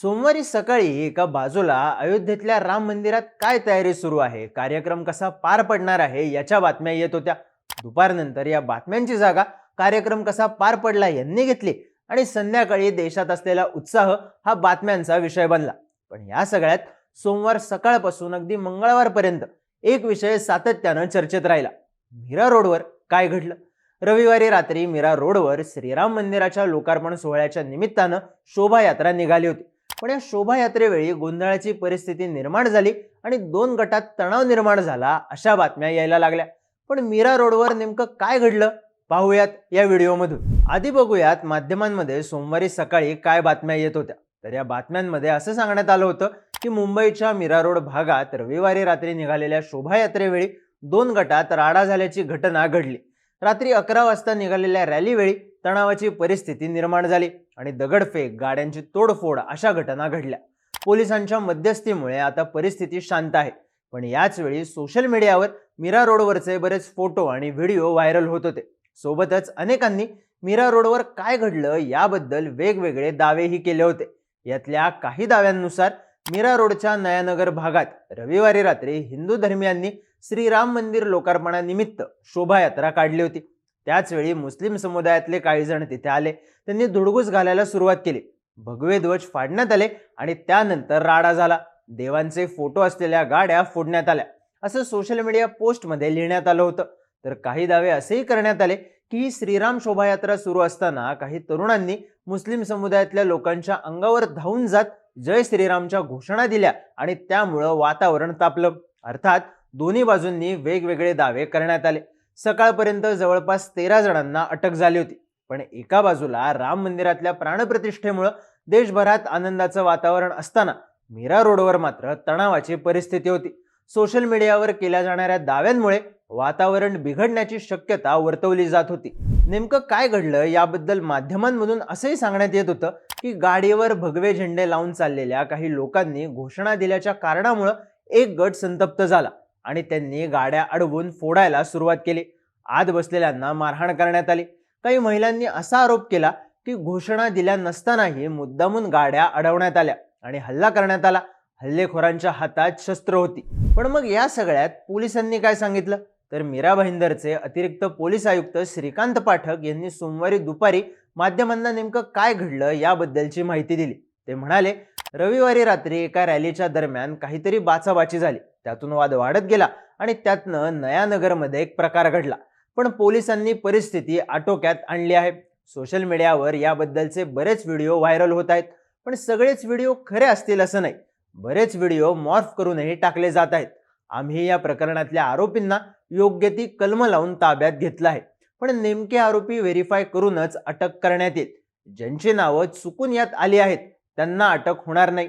सोमवारी सकाळी एका बाजूला अयोध्येतल्या राम मंदिरात काय तयारी सुरू आहे? कार्यक्रम कसा पार पडणार आहे? याच्या बातम्या येत होत्या. दुपारनंतर या बातम्यांची जागा कार्यक्रम कसा पार पडला यांनी घेतली आणि संध्याकाळी देशात असलेला उत्साह हा बातम्यांचा विषय बनला. पण या सगळ्यात सोमवार सकाळपासून अगदी मंगळवारपर्यंत एक विषय सातत्यानं चर्चेत राहिला. मीरा रोडवर काय घडलं? रविवारी रात्री मीरा रोडवर श्रीराम मंदिराच्या लोकार्पण सोहळ्याच्या निमित्तानं शोभायात्रा निघाली होती. पण या शोभायात्रेवेळी गोंधळाची परिस्थिती निर्माण झाली आणि दोन गटात तणाव निर्माण झाला अशा बातम्या यायला लागल्या. पण मीरा रोडवर नेमकं काय घडलं? पाहूयात या व्हिडिओमधून. आधी बघूयात माध्यमांमध्ये सोमवारी सकाळी काय बातम्या येत होत्या. तर या बातम्यांमध्ये असं सांगण्यात आलं होतं की मुंबईच्या मीरा रोड भागात रविवारी रात्री निघालेल्या शोभायात्रेवेळी दोन गटात राडा झाल्याची घटना घडली. रात्री अकरा वाजता निघालेल्या रॅलीवेळी तणावाची परिस्थिती निर्माण झाली आणि दगडफेक गाड्यांची तोडफोड अशा घटना घडल्या. पोलिसांच्या मध्यस्थीमुळे आता परिस्थिती शांत आहे. पण याच वेळी सोशल मीडियावर मीरा रोडवरचे बरेच फोटो आणि व्हिडिओ व्हायरल होत होते. सोबतच अनेकांनी मीरा रोडवर काय घडलं याबद्दल वेगवेगळे दावेही केले होते. यातल्या काही दाव्यांनुसार मीरा रोडच्या नयानगर भागात रविवारी रात्री हिंदू धर्मियांनी श्रीराम मंदिर लोकार्पणानिमित्त शोभायात्रा काढली होती. त्याचवेळी मुस्लिम समुदायातले काही जण तिथे आले. त्यांनी धुडगूस घालायला सुरुवात केली. भगवे ध्वज फाडण्यात आले आणि त्यानंतर राडा झाला. देवांचे फोटो असलेल्या गाड्या फोडण्यात आल्या. असं सोशल मीडिया पोस्टमध्ये लिहिण्यात आलं होतं. तर काही दावे असेही करण्यात आले की ही श्रीराम शोभायात्रा सुरू असताना काही तरुणांनी मुस्लिम समुदायातल्या लोकांच्या अंगावर धावून जात जय श्रीरामच्या घोषणा दिल्या आणि त्यामुळं वातावरण तापलं. अर्थात दोन्ही बाजूंनी वेगवेगळे दावे करण्यात आले. सकाळपर्यंत जवळपास तेरा जणांना अटक झाली होती. पण एका बाजूला राम मंदिरातल्या प्राणप्रतिष्ठेमुळं देशभरात आनंदाचं वातावरण असताना मीरा रोडवर मात्र तणावाची परिस्थिती होती. सोशल मीडियावर केल्या जाणाऱ्या दाव्यांमुळे वातावरण बिघडण्याची शक्यता वर्तवली जात होती. नेमकं काय घडलं याबद्दल माध्यमांमधून असंही सांगण्यात येत होतं की गाडीवर भगवे झेंडे लावून चाललेल्या काही लोकांनी घोषणा दिल्याच्या कारणामुळं एक गट संतप्त झाला. आणि त्यांनी गाड्या अडवून फोडायला सुरुवात केली. आत बसलेल्यांना मारहाण करण्यात आली. काही महिलांनी असा आरोप केला की घोषणा दिल्या नसतानाही मुद्दामून गाड्या अडवण्यात आल्या आणि हल्ला करण्यात आला. हल्लेखोरांच्या हातात शस्त्र होती. पण मग या सगळ्यात पोलिसांनी काय सांगितलं? तर मीरा भाईंदरचे अतिरिक्त पोलीस आयुक्त श्रीकांत पाठक यांनी सोमवारी दुपारी माध्यमांना नेमकं काय घडलं याबद्दलची माहिती दिली. ते म्हणाले रविवारी रात्री एका रॅलीच्या दरम्यान काहीतरी बाचाबाची झाली. त्यातून वाद वाढत गेला आणि त्यातनं नयानगरमध्ये एक प्रकार घडला. पण पोलिसांनी परिस्थिती आटोक्यात आणली आहे. सोशल मीडियावर याबद्दलचे बरेच व्हिडिओ व्हायरल होत आहेत. पण सगळेच व्हिडिओ खरे असतील असं नाही. बरेच व्हिडिओ मॉर्फ करूनही टाकले जात आहेत. आम्ही या प्रकरणातल्या आरोपींना योग्य ती कलम लावून ताब्यात घेतलं आहे. पण नेमके आरोपी व्हेरीफाय करूनच अटक करण्यात येईल. ज्यांची नावं चुकून यात आली आहेत त्यांना अटक होणार नाही.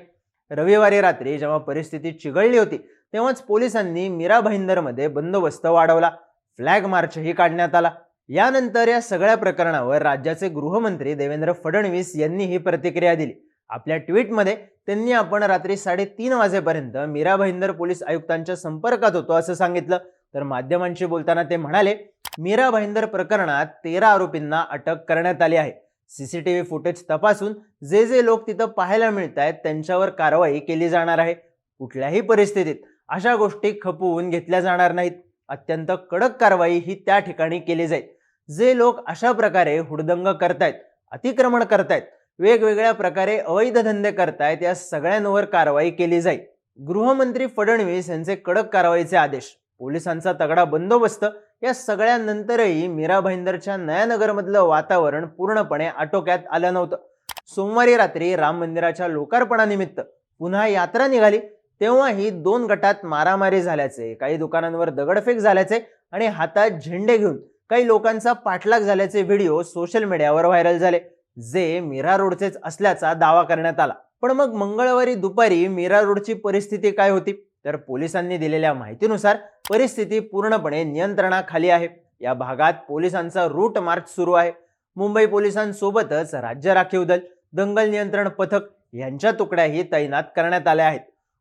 रविवारी रात्री जेव्हा परिस्थिती चिघळली होती तेव्हाच पोलिसांनी मीरा भाईंदरमध्ये बंदोबस्त वाढवला. फ्लॅग मार्चही काढण्यात आला. यानंतर या सगळ्या प्रकरणावर राज्याचे गृहमंत्री देवेंद्र फडणवीस यांनी ही प्रतिक्रिया दिली. आपल्या ट्विटमध्ये त्यांनी आपण रात्री साडेतीन वाजेपर्यंत मीरा भाईंदर पोलीस आयुक्तांच्या संपर्कात होतो असं सांगितलं. तर माध्यमांशी बोलताना ते म्हणाले मीरा भाईंदर प्रकरणात तेरा आरोपींना अटक करण्यात आली आहे. सीसीटीव्ही फुटेज तपासून जे जे लोक तिथं पाहायला मिळत आहेत त्यांच्यावर कारवाई केली जाणार आहे. कुठल्याही परिस्थितीत अशा गोष्टी खपवून घेतल्या जाणार नाहीत. अत्यंत कडक कारवाई ही त्या ठिकाणी केली जाईल. जे लोक अशा प्रकारे हुडदंग करतायत अतिक्रमण करतायत वेगवेगळ्या प्रकारे अवैध धंदे करतायत या सगळ्यांवर कारवाई केली जाईल. गृहमंत्री फडणवीस यांचे कडक कारवाईचे आदेश पोलिसांचा तगडा बंदोबस्त या सगळ्यानंतरही मीरा भाईंदरच्या नयानगरमधलं वातावरण पूर्णपणे आटोक्यात आलं नव्हतं. सोमवारी रात्री राम मंदिराच्या लोकार्पणानिमित्त पुन्हा यात्रा निघाली. तेव्हाही दोन गटात मारामारी झाल्याचे काही दुकानांवर दगडफेक झाल्याचे आणि हातात झेंडे घेऊन काही लोकांचा पाठलाग झाल्याचे व्हिडिओ सोशल मीडियावर व्हायरल झाले जे मीरा रोडचेच असल्याचा दावा करण्यात आला. पण मग मंगळवारी दुपारी मीरा रोडची परिस्थिती काय होती? तर पोलिसांनी दिलेल्या माहितीनुसार परिस्थिती पूर्णपणे नियंत्रणाखाली आहे. या भागात पोलिसांचा रूट मार्च सुरू आहे. मुंबई पोलिसांसोबतच राज्य राखीव दल दंगल नियंत्रण पथक यांच्या तुकड्याही तैनात करण्यात आल्या आहेत.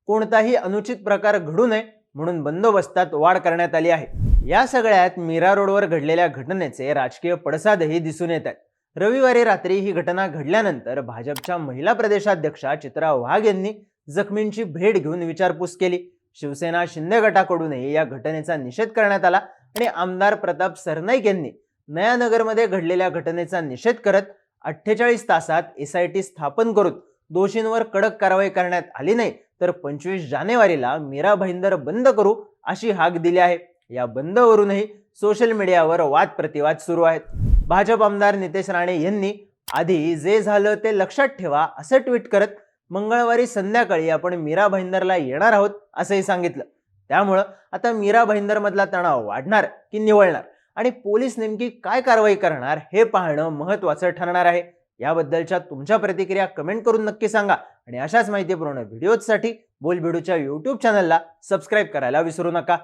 कोणताही अनुचित प्रकार घडू नये म्हणून बंदोबस्तात वाढ करण्यात आली आहे. या सगळ्यात मीरा रोडवर घडलेल्या घटनेचे राजकीय पडसादही दिसून येत आहेत. रविवारी रात्री ही घटना घडल्यानंतर भाजपच्या महिला प्रदेशाध्यक्षा चित्रा वाघ यांनी जखमींची भेट घेऊन विचारपूस केली. शिवसेना शिंदे गटाकडूनही या घटनेचा निषेध करण्यात आला आणि आमदार प्रताप सरनाईक यांनी नयानगरमध्ये घडलेल्या घटनेचा निषेध करत अठ्ठेचाळीस तासात एस आय टी स्थापन करून दोषींवर कडक कारवाई करण्यात आली नाही तर पंचवीस जानेवारीला मीरा भाईंदर बंद करू अशी हाक दिली आहे. या बंदवरूनही सोशल मीडियावर वाद प्रतिवाद सुरू आहेत. भाजप आमदार नितेश राणे यांनी आधी जे झालं ते लक्षात ठेवा असं ट्विट करत मंगळवारी संध्याकाळी आपण मीरा भाईंदरला येणार आहोत असंही सांगितलं. त्यामुळं आता मीरा भाईंदरमधला तणाव वाढणार की निवळणार? आणि पोलीस नेमकी काय कारवाई करणार हे पाहणं महत्त्वाचं ठरणार आहे. याबद्दलच्या तुमच्या प्रतिक्रिया कमेंट करून नक्की सांगा. आणि अशाच माहितीपूर्ण व्हिडिओजसाठी बोलबिडूच्या यूट्यूब चॅनलला सबस्क्राईब करायला विसरू नका.